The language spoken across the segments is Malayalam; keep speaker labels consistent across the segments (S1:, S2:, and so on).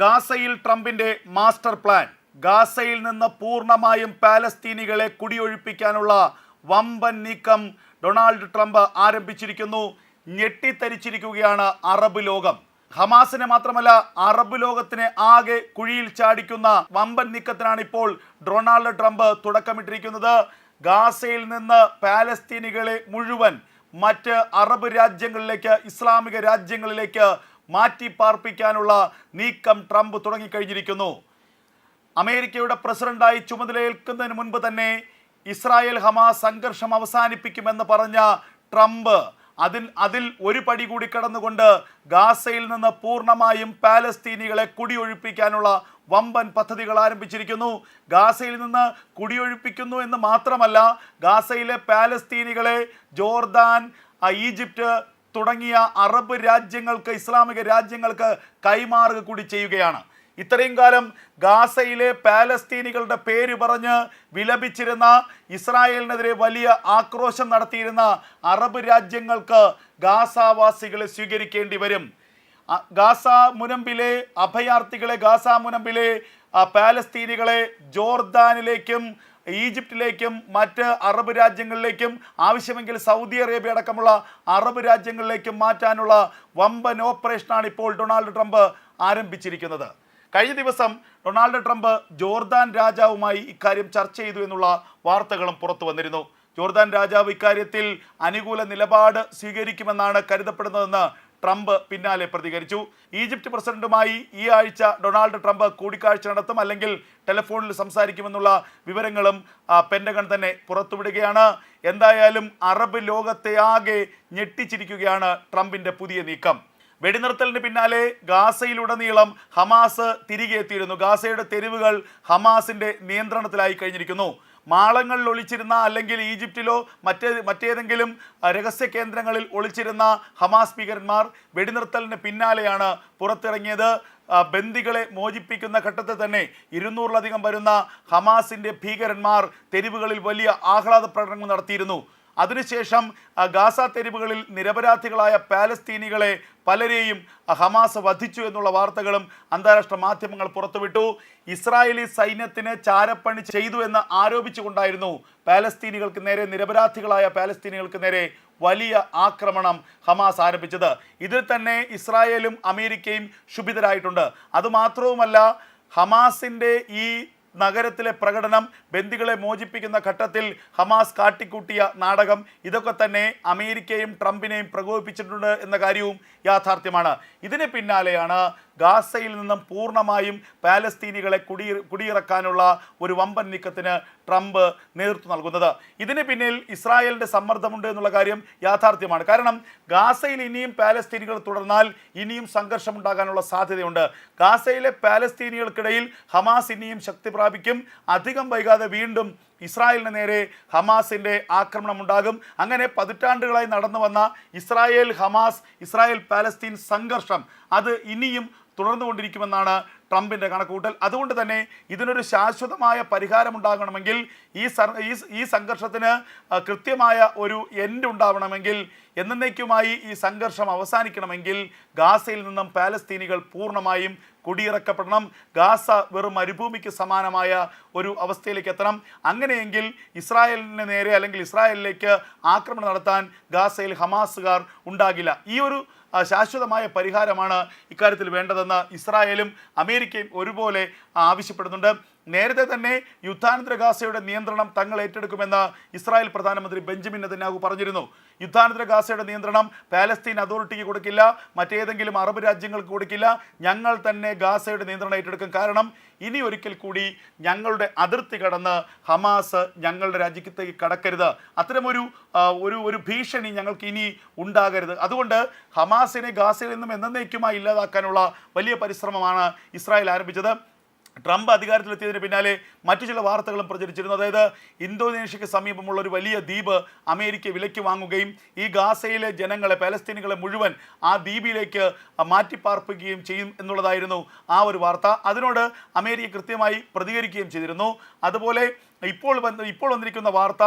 S1: ഗാസയിൽ ട്രംപിന്റെ മാസ്റ്റർ പ്ലാൻ. ഗാസയിൽ നിന്ന് പൂർണമായും പാലസ്തീനികളെ കുടിയൊഴിപ്പിക്കാനുള്ള വമ്പൻ നീക്കം ഡൊണാൾഡ് ട്രംപ് ആരംഭിച്ചിരിക്കുന്നു. ഞെട്ടിത്തരിച്ചിരിക്കുകയാണ് അറബ് ലോകം. ഹമാസിനെ മാത്രമല്ല അറബ് ലോകത്തിനെ ആകെ കുഴിയിൽ ചാടിക്കുന്ന വമ്പൻ നീക്കത്തിനാണ് ഇപ്പോൾ ഡൊണാൾഡ് ട്രംപ് തുടക്കമിട്ടിരിക്കുന്നത്. ഗാസയിൽ നിന്ന് പാലസ്തീനികളെ മുഴുവൻ മറ്റ് അറബ് രാജ്യങ്ങളിലേക്ക് ഇസ്ലാമിക രാജ്യങ്ങളിലേക്ക് മാറ്റി പാർപ്പിക്കാനുള്ള നീക്കം ട്രംപ് തുടങ്ങിക്കഴിഞ്ഞിരിക്കുന്നു. അമേരിക്കയുടെ പ്രസിഡന്റായി ചുമതലയേൽക്കുന്നതിന് മുൻപ് തന്നെ ഇസ്രായേൽ ഹമാസ് സംഘർഷം അവസാനിപ്പിക്കുമെന്ന് പറഞ്ഞ ട്രംപ് അതിൽ അതിൽ ഒരു പടി കൂടി കടന്നുകൊണ്ട് ഗാസയിൽ നിന്ന് പൂർണമായും പാലസ്തീനികളെ കുടിയൊഴിപ്പിക്കാനുള്ള വമ്പൻ പദ്ധതികൾ ആരംഭിച്ചിരിക്കുന്നു. ഗാസയിൽ നിന്ന് കുടിയൊഴിപ്പിക്കുന്നു എന്ന് മാത്രമല്ല ഗാസയിലെ പാലസ്തീനികളെ ജോർദാൻ ഈജിപ്റ്റ് തുടങ്ങിയ അറബ് രാജ്യങ്ങൾക്ക് ഇസ്ലാമിക രാജ്യങ്ങൾക്ക് കൈമാറുക കൂടി ചെയ്യുകയാണ്. ഇത്രയും കാലം ഗാസയിലെ പാലസ്തീനികളുടെ പേര് പറഞ്ഞ് വിലപിച്ചിരുന്ന ഇസ്രായേലിനെതിരെ വലിയ ആക്രോശം നടത്തിയിരുന്ന അറബ് രാജ്യങ്ങൾക്ക് ഗാസാവാസികളെ സ്വീകരിക്കേണ്ടി വരും. ഗാസ മുനമ്പിലെ അഭയാർത്ഥികളെ ഗാസ മുനമ്പിലെ പാലസ്തീനികളെ ജോർദാനിലേക്കും ഈജിപ്തിലേക്കും മറ്റ് അറബ് രാജ്യങ്ങളിലേക്കും ആവശ്യമെങ്കിൽ സൗദി അറേബ്യ അടക്കമുള്ള അറബ് രാജ്യങ്ങളിലേക്കും മാറ്റാനുള്ള വമ്പൻ ഓപ്പറേഷനാണ് ഇപ്പോൾ ഡൊണാൾഡ് ട്രംപ് ആരംഭിച്ചിരിക്കുന്നത്. കഴിഞ്ഞ ദിവസം ഡൊണാൾഡ് ട്രംപ് ജോർദാൻ രാജാവുമായി ഇക്കാര്യം ചർച്ച ചെയ്തു എന്നുള്ള വാർത്തകളും പുറത്തു വന്നിരുന്നു. ജോർദാൻ രാജാവ് ഇക്കാര്യത്തിൽ അനുകൂല നിലപാട് സ്വീകരിക്കുമെന്നാണ് കരുതപ്പെടുന്നതെന്ന് ട്രംപ് പിന്നാലെ പ്രതികരിച്ചു. ഈജിപ്ത് പ്രസിഡന്റുമായി ഈ ആഴ്ച ഡൊണാൾഡ് ട്രംപ് കൂടിക്കാഴ്ച നടത്തും അല്ലെങ്കിൽ ടെലിഫോണിൽ സംസാരിക്കുമെന്നുള്ള വിവരങ്ങളും പെൻഡഗൺ തന്നെ പുറത്തുവിടുകയാണ്. എന്തായാലും അറബ് ലോകത്തെ ആകെ ഞെട്ടിച്ചിരിക്കുകയാണ് ട്രംപിന്റെ പുതിയ നീക്കം. വെടിനിർത്തലിന് പിന്നാലെ ഗാസയിലുടനീളം ഹമാസ് തിരികെ എത്തിയിരുന്നു. ഗാസയുടെ തെരുവുകൾ ഹമാസിന്റെ നിയന്ത്രണത്തിലായി കഴിഞ്ഞിരിക്കുന്നു. മാളങ്ങളിൽ ഒളിച്ചിരുന്ന അല്ലെങ്കിൽ ഈജിപ്തിലോ മറ്റേ മറ്റേതെങ്കിലും രഹസ്യ കേന്ദ്രങ്ങളിൽ ഒളിച്ചിരുന്ന ഹമാസ് ഭീകരന്മാർ വെടിനിർത്തലിന് പിന്നാലെയാണ് പുറത്തിറങ്ങിയത്. ബന്ദികളെ മോചിപ്പിക്കുന്ന ഘട്ടത്തിൽ തന്നെ ഇരുന്നൂറിലധികം വരുന്ന ഹമാസിന്റെ ഭീകരന്മാർ തെരുവുകളിൽ വലിയ ആഹ്ലാദ പ്രകടനങ്ങൾ നടത്തിയിരുന്നു. അതിനുശേഷം ഗാസ തെരുവുകളിൽ നിരപരാധികളായ പാലസ്തീനികളെ പലരെയും ഹമാസ് വധിച്ചു എന്നുള്ള വാർത്തകളും അന്താരാഷ്ട്ര മാധ്യമങ്ങൾ പുറത്തുവിട്ടു. ഇസ്രായേലി സൈന്യത്തിന് ചാരപ്പണി ചെയ്തു എന്ന് ആരോപിച്ചുകൊണ്ടായിരുന്നു പാലസ്തീനികൾക്ക് നേരെ നിരപരാധികളായ പാലസ്തീനികൾക്ക് നേരെ വലിയ ആക്രമണം ഹമാസ് ആരംഭിച്ചത്. ഇതിൽ തന്നെ ഇസ്രായേലും അമേരിക്കയും ക്ഷുഭിതരായിട്ടുണ്ട്. അതുമാത്രവുമല്ല ഹമാസിന്റെ ഈ നഗരത്തിലെ പ്രകടനം ബന്ദികളെ മോചിപ്പിക്കുന്ന ഘട്ടത്തിൽ ഹമാസ് കാട്ടിക്കൂട്ടിയ നാടകം ഇതൊക്കെ തന്നെ അമേരിക്കയും ട്രംപിനെയും പ്രകോപിപ്പിച്ചിട്ടുണ്ട് എന്ന കാര്യവും യാഥാർത്ഥ്യമാണ്. ഇതിന് പിന്നാലെയാണ് ഗാസയിൽ നിന്നും പൂർണമായും പാലസ്തീനികളെ കുടി കുടിയിറക്കാനുള്ള ഒരു വമ്പൻ നീക്കത്തിന് ട്രംപ് നേതൃത്വം നൽകുന്നത്. ഇതിന് പിന്നിൽ ഇസ്രായേലിന്റെ സമ്മർദ്ദമുണ്ട് എന്നുള്ള കാര്യം യാഥാർത്ഥ്യമാണ്. കാരണം ഗാസയിൽ ഇനിയും പാലസ്തീനികൾ തുടർന്നാൽ ഇനിയും സംഘർഷം ഉണ്ടാകാനുള്ള സാധ്യതയുണ്ട്. ഗാസയിലെ പാലസ്തീനികൾക്കിടയിൽ ഹമാസ് ഇനിയും ശക്തി പ്രാപിക്കും. അധികം വൈകാതെ വീണ്ടും ഇസ്രായേലിന് നേരെ ഹമാസിന്റെ ആക്രമണം ഉണ്ടാകും അങ്ങനെ പതിറ്റാണ്ടുകളായി നടന്നു വന്ന ഇസ്രായേൽ ഹമാസ് ഇസ്രായേൽ പാലസ്തീൻ സംഘർഷം അത് ഇനിയും തുടർന്നുകൊണ്ടിരിക്കുമെന്നാണ് ട്രംപിന്റെ കണക്കൂട്ടൽ അതുകൊണ്ട് തന്നെ ഇതിനൊരു ശാശ്വതമായ പരിഹാരം ഉണ്ടാകണമെങ്കിൽ ഈ സർ- ഈ സംഘർഷത്തിന് കൃത്യമായ ഒരു എൻഡ് ഉണ്ടാവണമെങ്കിൽ എന്നേക്കുമായി ഈ സംഘർഷം അവസാനിക്കണമെങ്കിൽ ഗാസയിൽ നിന്നും പാലസ്തീനികൾ പൂർണമായും കുടിയിറക്കപ്പെടണം. ഗാസ വെറും മരുഭൂമിക്ക് സമാനമായ ഒരു അവസ്ഥയിലേക്ക് എത്തണം. അങ്ങനെയെങ്കിൽ ഇസ്രായേലിന് നേരെ അല്ലെങ്കിൽ ഇസ്രായേലിലേക്ക് ആക്രമണം നടത്താൻ ഗാസയിൽ ഹമാസുകാർ ഉണ്ടാകില്ല. ഈ ഒരു ശാശ്വതമായ പരിഹാരമാണ് ഇക്കാര്യത്തിൽ വേണ്ടതെന്ന് ഇസ്രായേലും അമേരിക്കയും ഒരുപോലെ ആവശ്യപ്പെടുന്നുണ്ട്. നേരത്തെ തന്നെ യുദ്ധാനന്തര ഗാസയുടെ നിയന്ത്രണം തങ്ങൾ ഏറ്റെടുക്കുമെന്ന് ഇസ്രായേൽ പ്രധാനമന്ത്രി ബെഞ്ചമിൻ നെതന്യാഹു പറഞ്ഞിരുന്നു. യുദ്ധാനന്തര ഗാസയുടെ നിയന്ത്രണം പാലസ്തീൻ അതോറിറ്റിക്ക് കൊടുക്കില്ല മറ്റേതെങ്കിലും അറബ് രാജ്യങ്ങൾക്ക് കൊടുക്കില്ല. ഞങ്ങൾ തന്നെ ഗാസയുടെ നിയന്ത്രണം ഏറ്റെടുക്കും. കാരണം ഇനി ഒരിക്കൽ കൂടി ഞങ്ങളുടെ അതിർത്തി കടന്ന് ഹമാസ് ഞങ്ങളുടെ രാജ്യത്തേക്ക് കടക്കരുത്. അത്തരമൊരു ഒരു ഒരു ഭീഷണി ഞങ്ങൾക്ക് ഇനി ഉണ്ടാകരുത്. അതുകൊണ്ട് ഹമാസിനെ ഗാസയിൽ നിന്നും എന്നേക്കുമായി ഇല്ലാതാക്കാനുള്ള വലിയ പരിശ്രമമാണ് ഇസ്രായേൽ ആരംഭിച്ചത്. ട്രംപ് അധികാരത്തിലെത്തിയതിന് പിന്നാലെ മറ്റു ചില വാർത്തകളും പ്രചരിച്ചിരുന്നു. അതായത് ഇന്തോനേഷ്യക്ക് സമീപമുള്ള ഒരു വലിയ ദ്വീപ് അമേരിക്ക വിലയ്ക്ക് വാങ്ങുകയും ഈ ഗാസയിലെ ജനങ്ങളെ പാലസ്തീനികളെ മുഴുവൻ ആ ദ്വീപിലേക്ക് മാറ്റിപ്പാർപ്പിക്കുകയും ചെയ്യും എന്നുള്ളതായിരുന്നു ആ ഒരു വാർത്ത. അതിനോട് അമേരിക്ക കൃത്യമായി പ്രതികരിക്കുകയും ചെയ്തിരുന്നു. അതുപോലെ ഇപ്പോൾ വന്ന് ഇപ്പോൾ വന്നിരിക്കുന്ന വാർത്ത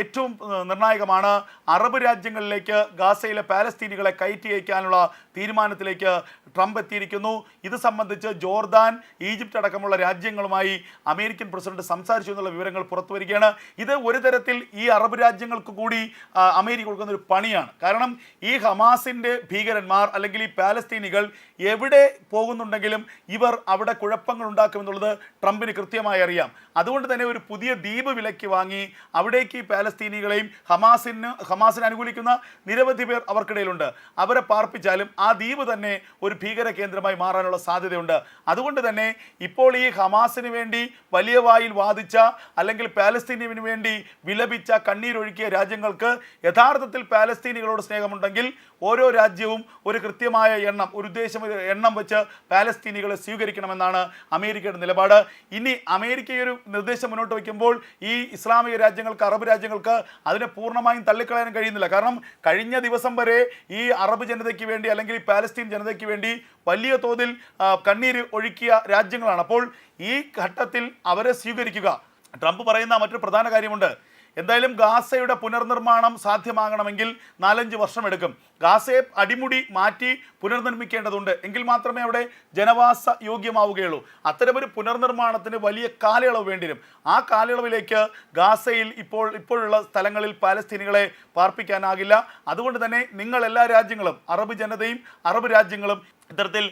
S1: ഏറ്റവും നിർണായകമാണ്. അറബ് രാജ്യങ്ങളിലേക്ക് ഗാസയിലെ പാലസ്തീനികളെ കയറ്റി അയക്കാനുള്ള തീരുമാനത്തിലേക്ക് ട്രംപ് എത്തിയിരിക്കുന്നു. ഇത് സംബന്ധിച്ച് ജോർദാൻ ഈജിപ്റ്റ് അടക്കമുള്ള രാജ്യങ്ങളുമായി അമേരിക്കൻ പ്രസിഡന്റ് സംസാരിച്ചു എന്നുള്ള വിവരങ്ങൾ പുറത്തു വരികയാണ്. ഇത് ഒരു തരത്തിൽ ഈ അറബ് രാജ്യങ്ങൾക്ക് കൂടി അമേരിക്ക കൊടുക്കുന്ന ഒരു പണിയാണ്. കാരണം ഈ ഹമാസിന്റെ ഭീകരന്മാർ അല്ലെങ്കിൽ ഈ പാലസ്തീനികൾ എവിടെ പോകുന്നുണ്ടെങ്കിലും ഇവർ അവിടെ കുഴപ്പങ്ങൾ ഉണ്ടാക്കുമെന്നുള്ളത് ട്രംപിന് കൃത്യമായി അറിയാം. അതുകൊണ്ട് തന്നെ ഒരു പുതിയ ദ്വീപ് വിലയ്ക്ക് വാങ്ങി അവിടേക്ക് ഈ പാലസ്തീനികളെയും ഹമാസിന് ഹമാസിനെ അനുകൂലിക്കുന്ന നിരവധി പേർ അവർക്കിടയിലുണ്ട്. അവരെ പാർപ്പിച്ചാലും ആ ദ്വീപ് തന്നെ ഒരു ഭീകര കേന്ദ്രമായി മാറാനുള്ള സാധ്യതയുണ്ട്. അതുകൊണ്ട് തന്നെ ഇപ്പോൾ ഈ ഹമാസിന് വേണ്ടി വലിയ വായിൽ വാദിച്ച അല്ലെങ്കിൽ പാലസ്തീനിന് വേണ്ടി വിലപിച്ച കണ്ണീരൊഴുക്കിയ രാജ്യങ്ങൾക്ക് യഥാർത്ഥത്തിൽ പാലസ്തീനികളോട് സ്നേഹമുണ്ടെങ്കിൽ ഓരോ രാജ്യവും ഒരു കൃത്യമായ എണ്ണം ഒരു ഉദ്ദേശം എണ്ണം വെച്ച് പാലസ്തീനികളെ സ്വീകരിക്കണമെന്നാണ് അമേരിക്കയുടെ നിലപാട്. ഇനി അമേരിക്ക ഒരു നിർദ്ദേശം മുന്നോട്ട് വയ്ക്കുമ്പോൾ ഈ ഇസ്ലാമിക രാജ്യങ്ങൾക്ക് അറബ് രാജ്യങ്ങൾക്ക് അതിനെ പൂർണമായും തള്ളിക്കളയാൻ കഴിയുന്നില്ല. കാരണം കഴിഞ്ഞ ദിവസം വരെ ഈ അറബ് ജനതയ്ക്ക് വേണ്ടി അല്ലെങ്കിൽ ഈ പാലസ്തീൻ ജനതയ്ക്ക് വേണ്ടി വലിയ തോതിൽ കണ്ണീര് ഒഴുക്കിയ രാജ്യങ്ങളാണ്. അപ്പോൾ ഈ ഘട്ടത്തിൽ അവരെ സ്വീകരിക്കുക. ട്രംപ് പറയുന്ന മറ്റൊരു പ്രധാന കാര്യമുണ്ട്. എന്തായാലും ഗാസയുടെ പുനർനിർമ്മാണം സാധ്യമാകണമെങ്കിൽ നാലഞ്ച് വർഷം എടുക്കും. ഗാസയെ അടിമുടി മാറ്റി പുനർനിർമ്മിക്കേണ്ടതുണ്ട്. എങ്കിൽ മാത്രമേ അവിടെ ജനവാസ യോഗ്യമാവുകയുള്ളൂ. അത്തരമൊരു പുനർനിർമ്മാണത്തിന് വലിയ കാലയളവ് വേണ്ടിവരും ആ കാലയളവിലേക്ക് ഗാസയിൽ ഇപ്പോൾ ഇപ്പോഴുള്ള സ്ഥലങ്ങളിൽ പാലസ്തീനികളെ പാർപ്പിക്കാനാകില്ല. അതുകൊണ്ട് തന്നെ നിങ്ങൾ എല്ലാ രാജ്യങ്ങളും അറബ് ജനതയും അറബ് രാജ്യങ്ങളും ഇത്തരത്തിൽ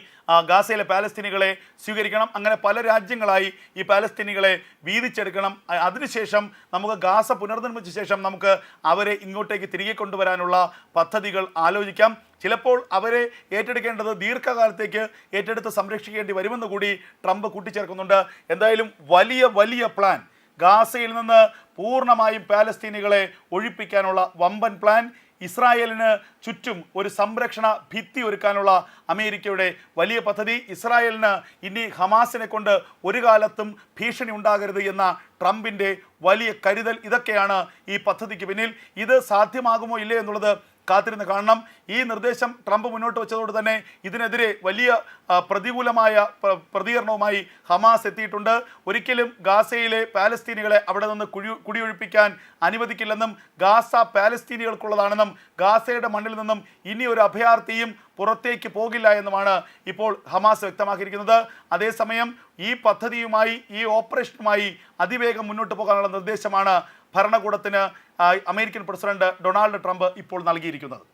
S1: ഗാസയിലെ പാലസ്തീനികളെ സ്വീകരിക്കണം. അങ്ങനെ പല രാജ്യങ്ങളായി ഈ പാലസ്തീനികളെ വീതിച്ചെടുക്കണം. അതിനുശേഷം നമുക്ക് ഗാസ പുനർനിർമ്മിച്ച ശേഷം നമുക്ക് അവരെ ഇങ്ങോട്ടേക്ക് തിരികെ കൊണ്ടുവരാനുള്ള പദ്ധതികൾ ആലോചിക്കാം. ചിലപ്പോൾ അവരെ ഏറ്റെടുക്കേണ്ടത് ദീർഘകാലത്തേക്ക് ഏറ്റെടുത്ത് സംരക്ഷിക്കേണ്ടി വരുമെന്ന് കൂടി ട്രംപ് കൂട്ടിച്ചേർക്കുന്നുണ്ട്. എന്തായാലും വലിയ വലിയ പ്ലാൻ. ഗാസയിൽ നിന്ന് പൂർണമായും പാലസ്തീനികളെ ഒഴിപ്പിക്കാനുള്ള വമ്പൻ പ്ലാൻ. ഇസ്രായേലിന് ചുറ്റും ഒരു സംരക്ഷണ ഭിത്തി ഒരുക്കാനുള്ള അമേരിക്കയുടെ വലിയ പദ്ധതി. ഇസ്രായേലിന് ഇനി ഹമാസിനെ കൊണ്ട് ഒരു കാലത്തും ഭീഷണി ഉണ്ടാകരുത് എന്ന ട്രംപിന്റെ വലിയ കരുതൽ. ഇതൊക്കെയാണ് ഈ പദ്ധതിക്ക് പിന്നിൽ. ഇത് സാധ്യമാകുമോ ഇല്ലേ എന്നുള്ളത് കാത്തിരുന്ന് കാണണം. ഈ നിർദ്ദേശം ട്രംപ് മുന്നോട്ട് വെച്ചതോട് തന്നെ ഇതിനെതിരെ വലിയ പ്രതികൂലമായ പ്ര- പ്രതികരണവുമായി ഹമാസ് എത്തിയിട്ടുണ്ട്. ഒരിക്കലും ഗാസയിലെ പാലസ്തീനികളെ അവിടെ നിന്ന് കുഴി കുടിയൊഴിപ്പിക്കാൻ അനുവദിക്കില്ലെന്നും ഗാസ പാലസ്തീനികൾക്കുള്ളതാണെന്നും ഗാസയുടെ മണ്ണിൽ നിന്നും ഇനി ഒരു അഭയാർത്ഥിയും പുറത്തേക്ക് പോകില്ല എന്നുമാണ് ഇപ്പോൾ ഹമാസ് വ്യക്തമാക്കിയിരിക്കുന്നത്. അതേസമയം ഈ പദ്ധതിയുമായി ഈ ഓപ്പറേഷനുമായി അതിവേഗം മുന്നോട്ട് പോകാനുള്ള നിർദ്ദേശമാണ് ഭരണകൂടത്തിന് അമേരിക്കൻ പ്രസിഡന്റ് ഡൊണാൾഡ് ട്രംപ് ഇപ്പോൾ നൽകിയിരിക്കുന്നത്.